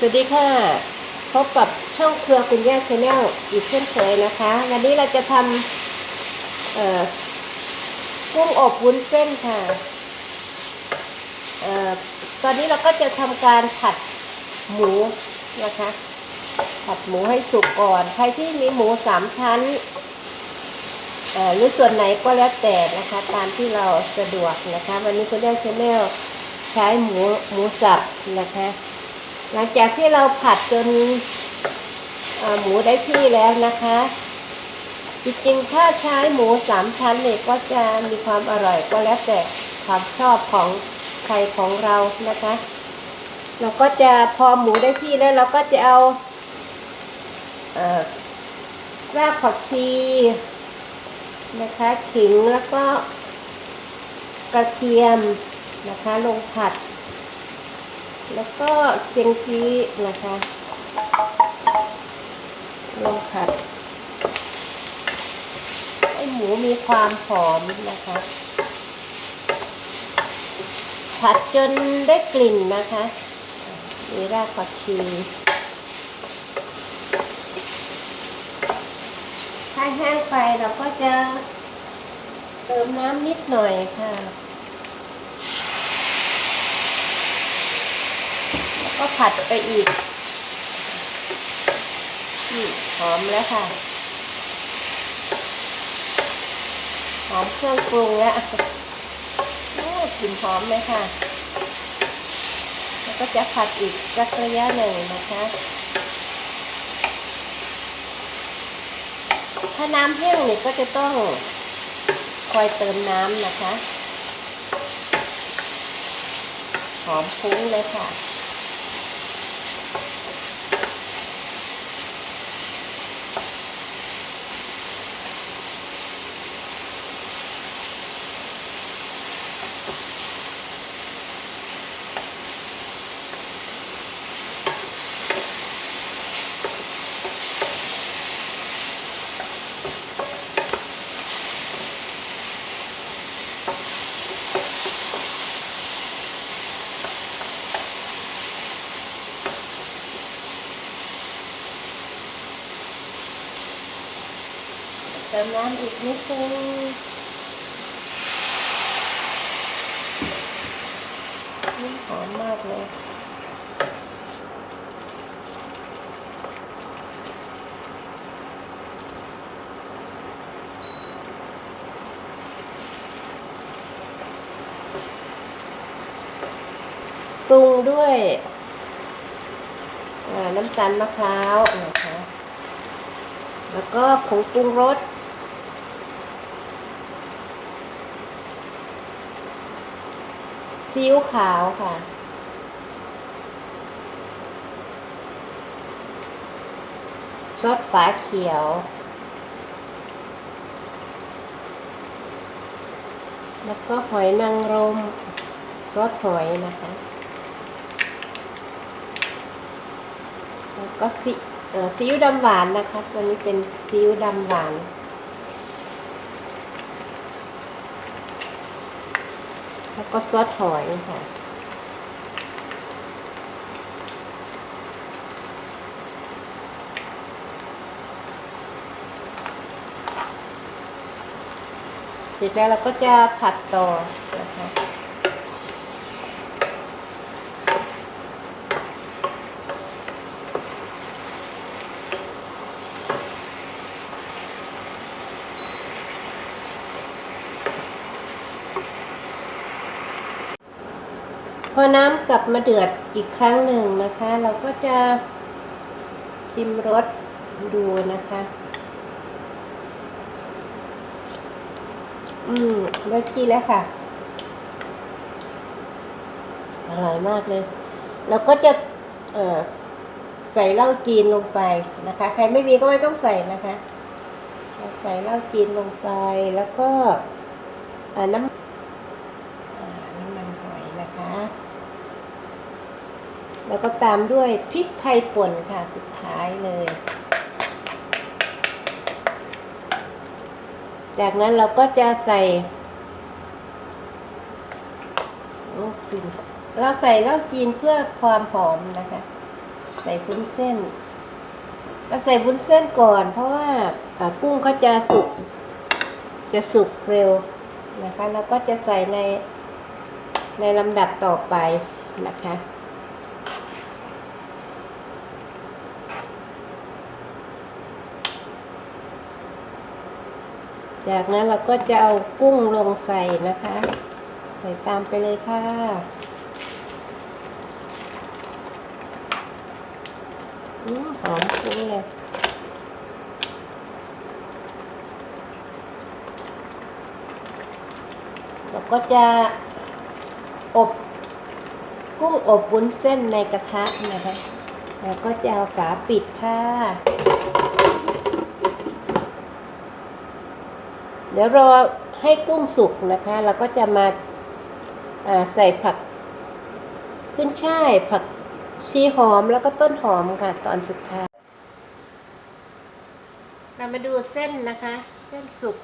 สวัสดีค่ะ พบกับช่องเครือคุณย่าชาแนลอีกเช่นเคยนะคะ วันนี้เราจะทำกุ้งอบวุ้นเส้นค่ะออตอนนี้เราก็จะทำการผัดหมูนะคะ ผัดหมูให้สุกก่อน ใครที่มีหมูสามชั้นหรือส่วนไหนก็แล้วแต่นะคะ ตามที่เราสะดวกนะคะ วันนี้คุณย่าชาแนลใช้หมูหมูสับนะคะ หลังจากที่เราผัดจนหมูได้ที่แล้วนะคะ จริงๆ ถ้าใช้หมูสามชั้นเนี่ยก็จะมีความอร่อยก็แล้วแต่ความชอบของใครของเรานะคะ เราก็จะพอหมูได้ที่แล้วเราก็จะเอาเอรากผักชีนะคะขิงแล้วก็กระเทียมนะคะลงผัด แล้วก็เชียงจีนะคะลงผัดให้หมูมีความหอมนะคะ ผัดจนได้กลิ่นนะคะมีรากผักชีถ้าแห้งไปเราก็จะเติมน้ำนิดหน่อยค่ะ แล้ว ก็ผัดไปอีกหอมแล้วค่ะ หอมเครื่องปรุงแล้วกลิ่นหอมเลยค่ะ แล้วก็จะผัดอีกสักระยะหนึ่งนะคะ ถ้าน้ำแห้งนี่ก็จะต้องคอยเติมน้ำนะคะ หอมฟุ้งเลยค่ะ เติมน้ำอีกนิดนึงนี่หอมมากเลยปรุงด้วยน้ำตาลมะพร้าวนะคะ แล้วก็ผงปรุงรส ซีอิ๊วขาวค่ะ ซอสฝาเขียว แล้วก็หอยนางรม ซอสหอยนะคะ แล้วก็ซีซีอิ๊วดำหวานนะคะ ตัวนี้เป็นซีอิ๊วดำหวาน แล้วก็ซอสหอยค่ะเสร็จแล้วเราก็จะผัดต่อนะคะ อน้ำกลับมาเดือดอีกครั้งหนึ่งนะคะ เราก็จะชิมรสดูนะคะ อืมได้ที่แล้วค่ะ อร่อยมากเลยแล้วก็จะเอ่อใส่เหล้าจีนลงไปนะคะ ใครไม่มีก็ไม่ต้องใส่นะคะ ใส่เหล้าจีนลงไปแล้วก็อ่อน้ำอ่าน้ำมันหอยนะคะ แล้วก็ตามด้วยพริกไทยป่นค่ะสุดท้ายเลย จากนั้นเราก็จะใส่โอ้กลิ่นเราใส่เหล้าจีนเพื่อความหอมนะคะ ใส่วุ้นเส้น เราใส่วุ้นเส้นก่อน เพราะว่าอ่ากุ้งเขาจะสุก จะสุกเร็วนะคะแล้วก็จะใส่ในในลำดับต่อไปนะคะ จากนั้นเราก็จะเอากุ้งลงใส่นะคะ ใส่ตามไปเลยค่ะอหอมฟุ้งเลยเราก็จะอบกุ้งอบวุ้นเส้นในกระทะนะคะ แล้วก็จะเอาฝาปิดค่ะ เดี๋ยวรอให้กุ้งสุกนะคะ เราก็จะมาาใส่ผักขึ้นช่ายผักชีหอมแล้วก็ต้นหอมค่ะ ตอนสุดท้าย เรามาดูเส้นนะคะ เส้นสุก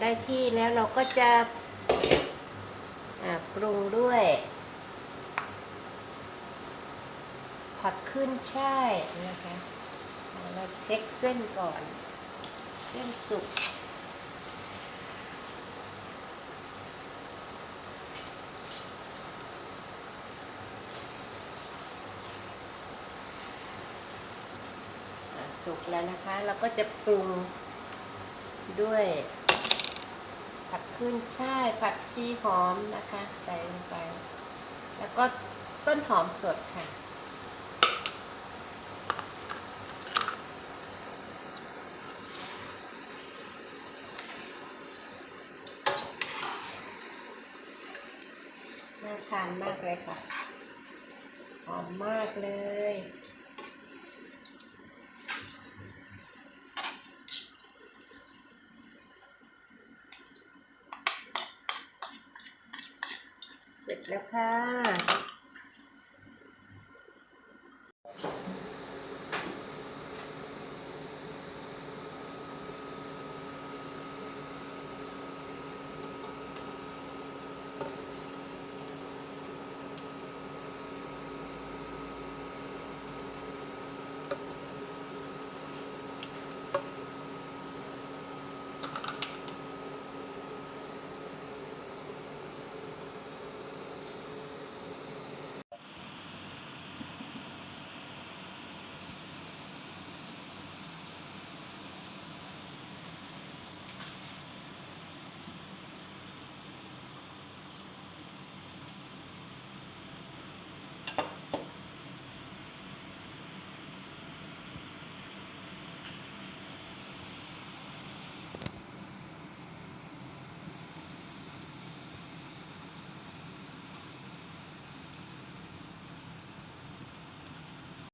ได้ที่แล้วเราก็จะปรุงด้วย ผักขึ้นช่ายนะคะ เราเช็คเส้นก่อน เส้นสุก สุกแล้วนะคะ เราก็จะปรุงด้วย ผักขึ้นช่ายผักชีหอมนะคะ ใส่ลงไป แล้วก็ต้นหอมสดค่ะ น่าทานมากเลยค่ะ หอมมากเลย เสร็จ แล้วค่ะ